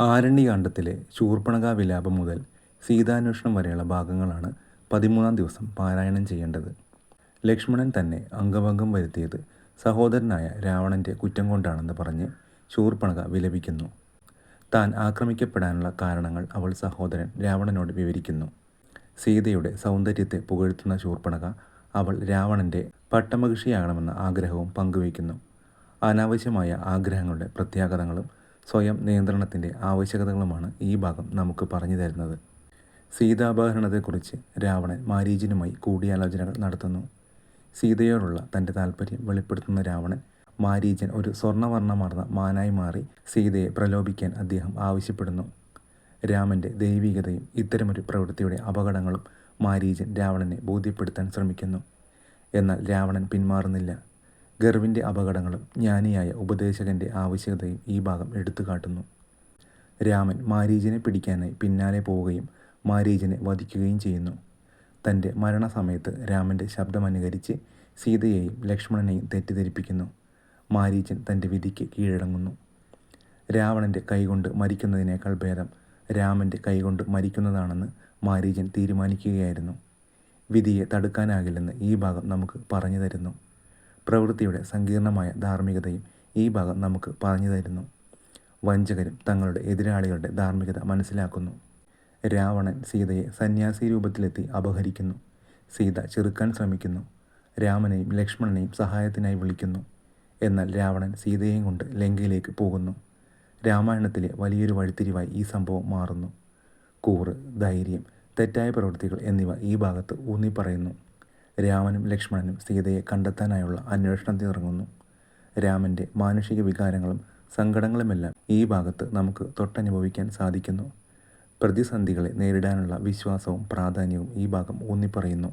ആരണ്യകാണ്ഡത്തിലെ ശൂർപ്പണഖ വിലാപം മുതൽ സീതാന്വേഷണം വരെയുള്ള ഭാഗങ്ങളാണ് പതിമൂന്നാം ദിവസം പാരായണം ചെയ്യേണ്ടത്. ലക്ഷ്മണൻ തന്നെ അംഗഭംഗം വരുത്തിയത് സഹോദരനായ രാവണന്റെ കുറ്റം കൊണ്ടാണെന്ന് പറഞ്ഞ് ശൂർപ്പണക വിലപിക്കുന്നു. താൻ ആക്രമിക്കപ്പെടാനുള്ള കാരണങ്ങൾ അവൾ സഹോദരൻ രാവണനോട് വിവരിക്കുന്നു. സീതയുടെ സൗന്ദര്യത്തെ പുകഴ്ത്തുന്ന ശൂർപ്പണക അവൾ രാവണന്റെ പട്ടമഹിഷിയാകണമെന്ന ആഗ്രഹവും പങ്കുവയ്ക്കുന്നു. അനാവശ്യമായ ആഗ്രഹങ്ങളുടെ പ്രത്യാഘാതങ്ങളും സ്വയം നിയന്ത്രണത്തിന്റെ ആവശ്യകതകളുമാണ് ഈ ഭാഗം നമുക്ക് പറഞ്ഞു തരുന്നത്. സീതാപഹരണത്തെക്കുറിച്ച് രാവണൻ മാരീചനുമായി കൂടിയാലോചനകൾ നടത്തുന്നു. സീതയോടുള്ള തന്റെ താല്പര്യം വെളിപ്പെടുത്തുന്ന രാവണൻ മാരീചൻ ഒരു സ്വർണവർണമാർന്ന മാനായി മാറി സീതയെ പ്രലോഭിക്കാൻ അദ്ദേഹം ആവശ്യപ്പെടുന്നു. രാമന്റെ ദൈവികതയും ഇത്തരമൊരു പ്രവൃത്തിയുടെ അപകടങ്ങളും മാരീചൻ രാവണനെ ബോധ്യപ്പെടുത്താൻ ശ്രമിക്കുന്നു. എന്നാൽ രാവണൻ പിന്മാറുന്നില്ല. ഗർവിന്റെ അപകടങ്ങളും ജ്ഞാനിയായ ഉപദേശകന്റെ ആവശ്യകതയും ഈ ഭാഗം എടുത്തു കാട്ടുന്നു രാമൻ മാരീജിനെ പിടിക്കാനായി പിന്നാലെ പോവുകയും മാരീജിനെ വധിക്കുകയും ചെയ്യുന്നു. തന്റെ മരണസമയത്ത് രാമന്റെ ശബ്ദമനുകരിച്ച് സീതയെയും ലക്ഷ്മണനെയും തെറ്റിദ്ധരിപ്പിക്കുന്നു. മാരീചൻ തന്റെ വിധിക്ക് കീഴടങ്ങുന്നു. രാവണന്റെ കൈകൊണ്ട് മരിക്കുന്നതിനേക്കാൾ ഭേദം രാമന്റെ കൈകൊണ്ട് മരിക്കുന്നതാണെന്ന് മാരീചൻ തീരുമാനിക്കുകയായിരുന്നു. വിധിയെ തടുക്കാനാകില്ലെന്ന് ഈ ഭാഗം നമുക്ക് പറഞ്ഞു തരുന്നു. പ്രവൃത്തിയുടെ സങ്കീർണമായ ധാർമ്മികതയും ഈ ഭാഗം നമുക്ക് പറഞ്ഞു തരുന്നു. വഞ്ചകരും തങ്ങളുടെ എതിരാളികളുടെ ധാർമ്മികത മനസ്സിലാക്കുന്നു. രാവണൻ സീതയെ സന്യാസി രൂപത്തിലെത്തി അപഹരിക്കുന്നു. സീത ചെറുക്കാൻ ശ്രമിക്കുന്നു. രാമനെയും ലക്ഷ്മണനെയും സഹായത്തിനായി വിളിക്കുന്നു. എന്നാൽ രാവണൻ സീതയെയും കൊണ്ട് ലങ്കയിലേക്ക് പോകുന്നു. രാമായണത്തിലെ വലിയൊരു വഴിത്തിരിവായി ഈ സംഭവം മാറുന്നു. കൂറ് ധൈര്യം തെറ്റായ പ്രവൃത്തികൾ എന്നിവ ഈ ഭാഗത്ത് ഊന്നി പറയുന്നു രാമനും ലക്ഷ്മണനും സീതയെ കണ്ടെത്താനായുള്ള അന്വേഷണത്തിൽ ഇറങ്ങുന്നു രാമന്റെ മാനുഷിക വികാരങ്ങളും സങ്കടങ്ങളുമെല്ലാം ഈ ഭാഗത്ത് നമുക്ക് തൊട്ടനുഭവിക്കാൻ സാധിക്കുന്നു. പ്രതിസന്ധികളെ നേരിടാനുള്ള വിശ്വാസവും പ്രാധാന്യവും ഈ ഭാഗം ഊന്നിപ്പറയുന്നു.